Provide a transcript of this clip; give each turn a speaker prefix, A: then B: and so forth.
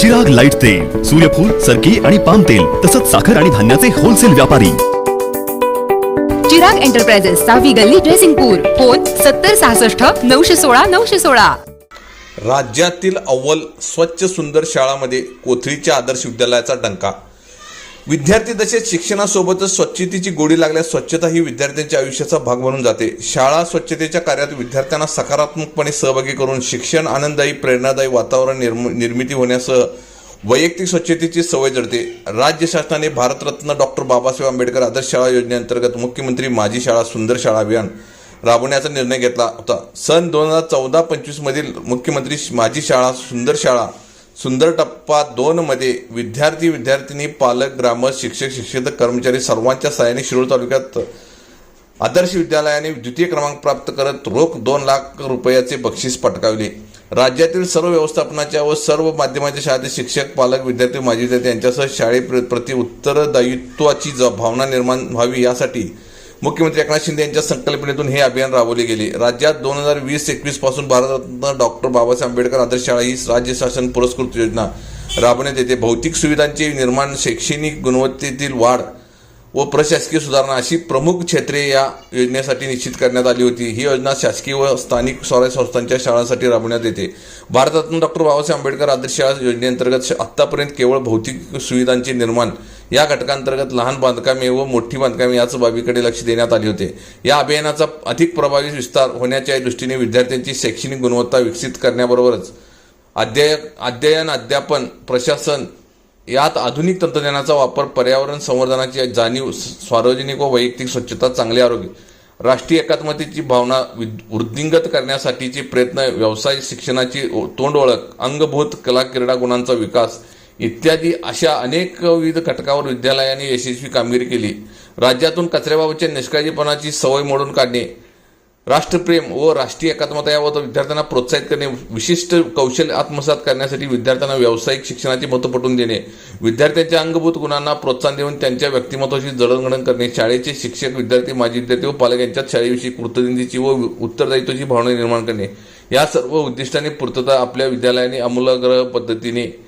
A: Chirag light तेल सूर्यफूल सरकी आणि पाम तेल तसंच साखर आणि धान्याचे होलसेल व्यापारी.
B: चिराग एंटरप्राइजेस सावी गल्ली ड्रेसिंगपूर फोन सत्तर सहासष्ट नऊशे सोळा नऊशे सोळा.
C: राज्यातील अव्वल स्वच्छ सुंदर शाळामध्ये कोथळीच्या आदर्श विद्यालयाचा डंका. विद्यार्थी दशेत शिक्षणासोबतच स्वच्छतेची गोडी लागल्यास स्वच्छता ही विद्यार्थ्यांच्या आयुष्याचा भाग बनून जाते. शाळा स्वच्छतेच्या कार्यात विद्यार्थ्यांना सकारात्मकपणे सहभागी करून शिक्षण आनंददायी प्रेरणादायी वातावरण निर्म निर्मिती होण्यासह वैयक्तिक स्वच्छतेची सवय जडते. राज्य शासनाने भारतरत्न डॉक्टर बाबासाहेब आंबेडकर आदर्श शाळा योजनेअंतर्गत मुख्यमंत्री माझी शाळा सुंदर शाळा अभियान राबवण्याचा निर्णय घेतला होता. सन दोन हजार चौदा पंचवीसमधील मुख्यमंत्री माझी शाळा सुंदर शाळा सुंदर टप्पा दोनमध्ये विद्यार्थी विद्यार्थिनी पालक ग्रामर शिक्षक शिक्षक कर्मचारी सर्वांच्या सहाय्याने शिरोळ तालुक्यात आदर्श विद्यालयाने द्वितीय क्रमांक प्राप्त करत रोख दोन लाख रुपयाचे बक्षीस पटकावले. राज्यातील सर्व व्यवस्थापनाच्या व सर्व माध्यमांच्या शाळेतील शिक्षक पालक विद्यार्थी माजी विद्यार्थी यांच्यासह शाळेप्रती उत्तरदायित्वाची ज- भावना निर्माण व्हावी यासाठी मुख्यमंत्री एकनाथ शिंदे यांच्या संकल्पनेतून हे अभियान राबवले गेले. राज्यात दोन हजार वीस एकवीसपासून भारतरत्न डॉक्टर बाबासाहेब आंबेडकर आदर्श शाळा ही राज्य शासन पुरस्कृत योजना राबवण्यात येते. भौतिक सुविधांचे निर्माण शैक्षणिक गुणवत्तेतील वाढ व प्रशासकीय सुधारणा अशी प्रमुख क्षेत्रे या योजनेसाठी निश्चित करण्यात आली होती. ही योजना शासकीय व स्थानिक स्वराज्य संस्थांच्या शाळांसाठी राबवण्यात येते. भारतरत्न डॉक्टर बाबासाहेब आंबेडकर आदर्श शाळा योजनेअंतर्गत आत्तापर्यंत केवळ भौतिक सुविधांचे निर्माण या घटकांतर्गत लहान बांधकामे व मोठी बांधकामे याच बाबीकडे लक्ष देण्यात आले होते. या अभियानाचा अधिक प्रभावी विस्तार होण्याच्या दृष्टीने विद्यार्थ्यांची शैक्षणिक गुणवत्ता विकसित करण्याबरोबरच अध्यय अध्ययन अध्यापन प्रशासन यात आधुनिक तंत्रज्ञानाचा वापर पर्यावरण संवर्धनाची जाणीव सार्वजनिक व वैयक्तिक स्वच्छता चांगले आरोग्य राष्ट्रीय एकात्मतेची भावना विद- वृद्धिंगत करण्यासाठीचे प्रयत्न व्यवसाय शिक्षणाची ओ- तोंड ओळख अंगभूत कला क्रीडा गुणांचा विकास इत्यादी अशा अनेक विविध घटकावर विद्यालयाने यशस्वी कामगिरी केली. राज्यातून कचऱ्याबाबतच्या निष्काळजीपणाची सवय मोडून काढणे राष्ट्रप्रेम व राष्ट्रीय एकात्मता यावर विद्यार्थ्यांना प्रोत्साहित करणे विशिष्ट कौशल्य आत्मसात करण्यासाठी विद्यार्थ्यांना व्यावसायिक शिक्षणाचे महत्त्व पटवून देणे विद्यार्थ्यांच्या अंगभूत गुणांना प्रोत्साहन देऊन त्यांच्या व्यक्तिमत्वाशी जडणघडण करणे शाळेचे शिक्षक विद्यार्थी माजी विद्यार्थी व पालक यांच्यात शाळेविषयी कृतज्ञतेची व उत्तरदायित्वाची भावना निर्माण करणे. या सर्व उद्दिष्टांनी पूर्तता आपल्या विद्यालयाने आमूलाग्र पद्धतीने